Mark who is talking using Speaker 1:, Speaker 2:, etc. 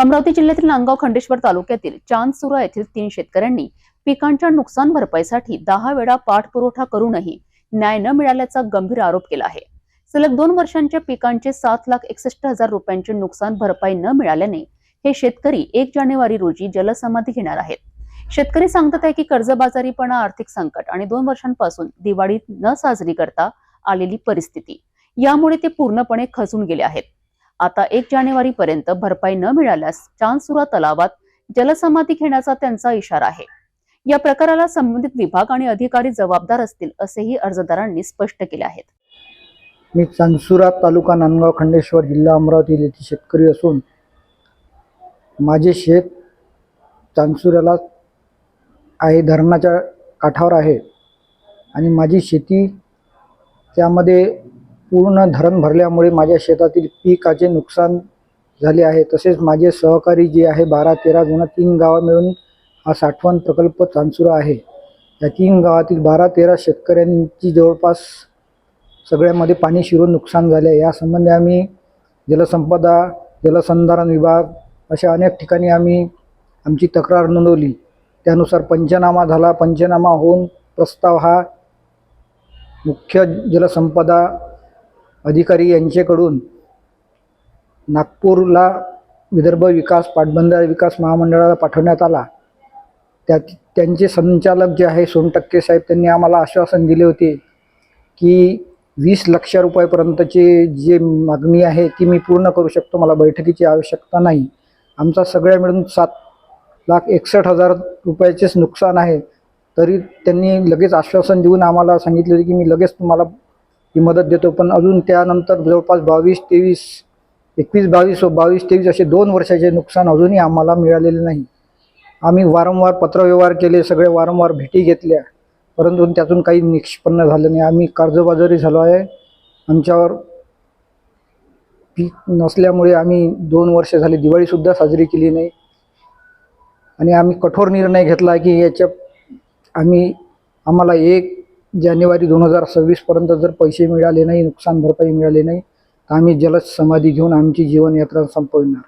Speaker 1: अमरावती जिल्ह्यातील नांदगाव खंडेश्वर तालुक्यातील चांदसुरा येथील तीन शेतकऱ्यांनी पिकांच्या नुकसान भरपाईसाठी दहा वेळा पाठपुरवठा करूनही न्याय न मिळाल्याचा गंभीर आरोप केला आहे. सलग दोन वर्षांच्या पिकांचे सात लाख एकसष्ट हजार रुपयांचे नुकसान भरपाई न मिळाल्याने हे शेतकरी एक जानेवारी रोजी जलसमाधी घेणार आहेत. शेतकरी सांगतात आहे की कर्जबाजारीपणा आर्थिक संकट आणि दोन वर्षांपासून दिवाळी न साजरी करता आलेली परिस्थिती यामुळे ते पूर्णपणे खचून गेले आहेत. आता एक जानेवारी पर्यंत भरपाई न मिळाल्यास चांदसुरा तलावात जलसमाधी घेण्याचा त्यांचा इशारा आहे. या प्रकाराला संबंधित विभाग आणि अधिकारी जबाबदार असतील असेही अर्जदारांनी स्पष्ट केले आहेत.
Speaker 2: मी चांदसुरा तालुका नांदगाव खंडेश्वर जिल्हा अमरावती येथे शेतकरी असून माझे शेत चांदसुऱ्याला आहे धरणाच्या काठावर आहे आणि माझी शेती त्यामध्ये पूर्ण धरण भरल्यामुळे माझ्या शेतातील पिकाचे नुकसान झाले आहे. तसेच माझे सहकारी जे आहे बारा तेरा जण तीन गावं मिळून हा साठवण प्रकल्प चांसुरा आहे. या तीन गावातील बारा तेरा शेतकऱ्यांची जवळपास सगळ्यामध्ये पाणी शिरून नुकसान झाले यासंबंधी आम्ही जलसंपदा जलसंधारण विभाग अशा अनेक ठिकाणी आम्ही आमची तक्रार नोंदवली. त्यानुसार पंचनामा झाला. पंचनामा होऊन प्रस्ताव हा मुख्य जलसंपदा अधिकारी यांच्याकडून नागपूरला विदर्भ विकास पाटबंधारे विकास महामंडळाला पाठवण्यात आला. त्या त्यांचे संचालक जे आहे सोनटक्के साहेब त्यांनी आम्हाला आश्वासन दिले होते की वीस लक्ष रुपयापर्यंतची जे मागणी आहे ती मी पूर्ण करू शकतो. मला बैठकीची आवश्यकता नाही. आमचा सगळ्या मिळून सात लाख एकसष्ट हजार रुपयाचेच नुकसान आहे. तरी त्यांनी लगेच आश्वासन देऊन आम्हाला सांगितले होते की मी लगेच तुम्हाला ही मदत देतो. पण अजून त्यानंतर जवळपास बावीस तेवीस एकवीस बावीस व बावीस तेवीस असे दोन वर्षाचे नुकसान अजूनही आम्हाला मिळालेले नाही. आम्ही वारंवार पत्रव्यवहार केले सगळे वारंवार भेटी घेतल्या. परंतु त्यातून काही निष्पन्न झालं नाही. आम्ही कर्जबाजारी झालो आहे. आमच्यावर पीक नसल्यामुळे आम्ही दोन वर्ष झाली दिवाळीसुद्धा साजरी केली नाही. आणि आम्ही कठोर निर्णय घेतला की याच्या आम्ही आम्हाला एक जानेवारी दोन हजार सव्वीसपर्यंत जर पैसे मिळाले नाही नुकसान भरपाई मिळाली नाही तर आम्ही जलद समाधी घेऊन आमची जीवनयात्रा संपविणार.